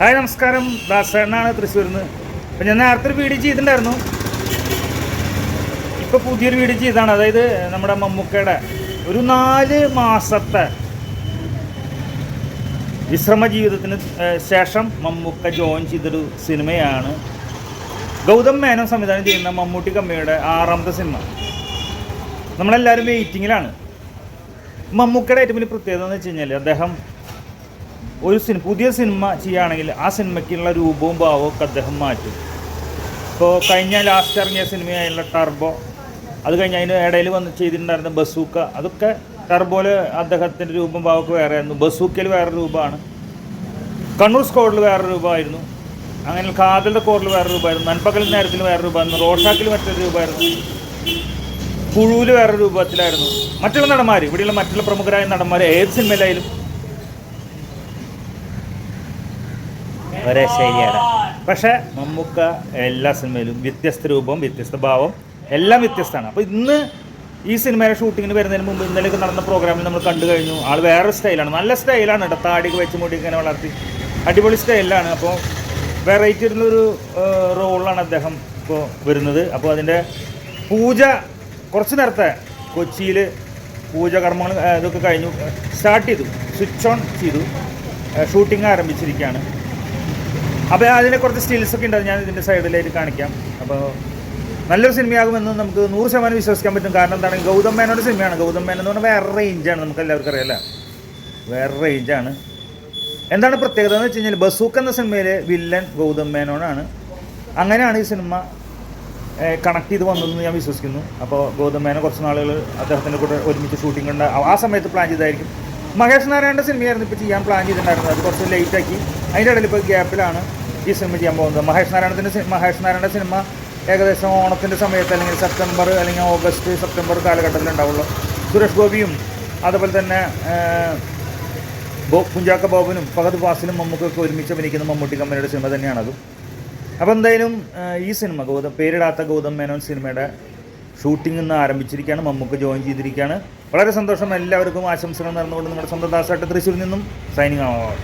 Hi നമസ്കാരം. ദാസേണ്ണാണ് തൃശ്ശൂരിൽ നിന്ന് അപ്പം ഞാൻ നേരത്തെ ഒരു വീഡിയോ ചെയ്തിട്ടുണ്ടായിരുന്നു. ഇപ്പോൾ പുതിയൊരു വീഡിയോ ചെയ്താണ് അതായത് നമ്മുടെ മമ്മൂക്കയുടെ ഒരു നാല് മാസത്തെ വിശ്രമ ജീവിതത്തിന് ശേഷം മമ്മൂക്ക ജോയിൻ ചെയ്തൊരു സിനിമയാണ് ഗൗതം മേനോൻ സംവിധാനം ചെയ്യുന്ന മമ്മൂട്ടി കമ്മിയുടെ ആറാമത്തെ സിനിമ. നമ്മളെല്ലാവരും വെയിറ്റിങ്ങിലാണ് മമ്മൂക്കയുടെ ഏറ്റവും വലിയ പ്രത്യേകത എന്ന് വെച്ച് കഴിഞ്ഞാൽ അദ്ദേഹം ഒരു സിനിമ പുതിയ സിനിമ ചെയ്യുകയാണെങ്കിൽ ആ സിനിമയ്ക്കുള്ള രൂപവും ഭാവവും ഒക്കെ അദ്ദേഹം മാറ്റും. ഇപ്പോൾ കഴിഞ്ഞ ലാസ്റ്റ് ഇറങ്ങിയ സിനിമയായുള്ള ടർബോ അത് കഴിഞ്ഞ് അതിന് ഇടയിൽ വന്ന് ചെയ്തിട്ടുണ്ടായിരുന്ന ബസൂക്ക അതൊക്കെ ടർബോയിൽ അദ്ദേഹത്തിന്റെ രൂപം ഭാവമൊക്കെ വേറെ ആയിരുന്നു ബസൂക്കയിൽ വേറെ രൂപമാണ്. കണ്ണൂർ സ്കോഡിൽ വേറെ രൂപമായിരുന്നു. അങ്ങനെ കാതലിന്റെ കോറിൽ വേറെ രൂപമായിരുന്നു. നൻപകൽ നേരത്തിൽ വേറെ രൂപമായിരുന്നു. റോഷാക്കിൽ മറ്റൊരു രൂപമായിരുന്നു. പുഴുവിൽ വേറെ രൂപത്തിലായിരുന്നു. മറ്റുള്ള നടന്മാർ ഇവിടെയുള്ള മറ്റുള്ള പ്രമുഖരായ നടന്മാർ ഏത് സിനിമയിലായാലും ഒരേ ശൈലിയാണ് പക്ഷേ മമ്മൂക്ക എല്ലാ സിനിമയിലും വ്യത്യസ്ത രൂപം വ്യത്യസ്ത ഭാവം എല്ലാം വ്യത്യസ്തമാണ്. അപ്പോൾ ഇന്ന് ഈ സിനിമയുടെ ഷൂട്ടിങ്ങിന് വരുന്നതിന് മുമ്പ് ഇന്നലെയൊക്കെ നടന്ന പ്രോഗ്രാമിൽ നമ്മൾ കണ്ടു കഴിഞ്ഞു. ആൾ വേറെ സ്റ്റൈലാണ്. നല്ല സ്റ്റൈലാണ് കേട്ടോ. താടിക്ക് വെച്ച് മുടി ഇങ്ങനെ വളർത്തി. അടിപൊളി സ്റ്റൈലാണ്. അപ്പോൾ വെറൈറ്റി ആയിട്ടുള്ളൊരു റോളാണ് അദ്ദേഹം ഇപ്പോൾ വരുന്നത്. അപ്പോൾ അതിന്റെ പൂജ കുറച്ച് നേരത്തെ കൊച്ചിയിൽ പൂജ കർമ്മങ്ങൾ ഇതൊക്കെ കഴിഞ്ഞു. സ്റ്റാർട്ട് ചെയ്തു. സ്വിച്ച് ഓൺ ചെയ്തു. ഷൂട്ടിംഗ് ആരംഭിച്ചിരിക്കുകയാണ്. അപ്പോൾ അതിനെ കുറച്ച് സ്റ്റിൽസ് ഒക്കെ ഉണ്ടാവും ഞാൻ ഇതിന്റെ സൈഡിലായിട്ട് കാണിക്കാം. അപ്പോൾ നല്ലൊരു സിനിമയാകുമെന്ന് നമുക്ക് നൂറ് ശതമാനം വിശ്വസിക്കാൻ പറ്റും. കാരണം എന്താണ്? ഗൗതം മേനോന്റെ സിനിമയാണ്. ഗൗതം മേനൻ എന്ന് പറഞ്ഞാൽ വേറെ റേഞ്ചാണ് നമുക്ക് എല്ലാവർക്കും അറിയാലോ വേറെ റേഞ്ചാണ് എന്താണ് പ്രത്യേകത എന്ന് വെച്ച് കഴിഞ്ഞാൽ ബസൂക്ക് എന്ന സിനിമയിലെ വില്ലൻ ഗൗതം മേനോനാണ്. അങ്ങനെയാണ് ഈ സിനിമ കണക്ട് ചെയ്ത് വന്നതെന്ന് ഞാൻ വിശ്വസിക്കുന്നു. അപ്പോൾ ഗൗതം മേനോൻ കുറച്ച് നാളുകൾ അദ്ദേഹത്തിന്റെ കൂടെ ഒരുമിച്ച് ഷൂട്ടിംഗ് ഉണ്ട്. ആ സമയത്ത് പ്ലാൻ ചെയ്തായിരിക്കും. മഹേഷ് നാരായണന്റെ സിനിമയായിരുന്നു ഇപ്പോൾ ചെയ്യാൻ പ്ലാൻ ചെയ്തിട്ടുണ്ടായിരുന്നത്. അത് കുറച്ച് ലേറ്റാക്കി അതിന്റെ ഇടയിൽ ഇപ്പോൾ ഗ്യാപ്പിലാണ് ഈ സിനിമ ചെയ്യാൻ പോകുന്നത്. മഹേഷ് നാരായണത്തിന്റെ മഹേഷ് നാരായണന്റെ സിനിമ ഏകദേശം ഓണത്തിന്റെ സമയത്ത് അല്ലെങ്കിൽ സെപ്റ്റംബർ അല്ലെങ്കിൽ ഓഗസ്റ്റ് സെപ്റ്റംബർ കാലഘട്ടത്തിൽ ഉണ്ടാവുള്ളൂ. സുരേഷ് ഗോപിയും അതുപോലെ തന്നെ ബോ കുഞ്ചാക്ക ബോബനും ഫഹദ് ഫാസിലും മമ്മൂക്കൊക്കെ ഒരുമിച്ച് അഭിനയിക്കുന്ന മമ്മൂട്ടി കമ്പനിയുടെ സിനിമ തന്നെയാണത് അപ്പോൾ എന്തായാലും ഈ സിനിമ ഗൗതം പേരിടാത്ത ഗൗതം മേനോൻ സിനിമയുടെ ഷൂട്ടിംഗ് ഇന്ന് ആരംഭിച്ചിരിക്കുകയാണ്. മമ്മൂക്ക് ജോയിൻ ചെയ്തിരിക്കുകയാണ്. വളരെ സന്തോഷം. എല്ലാവർക്കും ആശംസകൾ നടന്നുകൊണ്ട് നമ്മുടെ സ്വന്തം ദാസായിട്ട് തൃശ്ശൂരിൽ നിന്നും സൈനിങ് ആവാം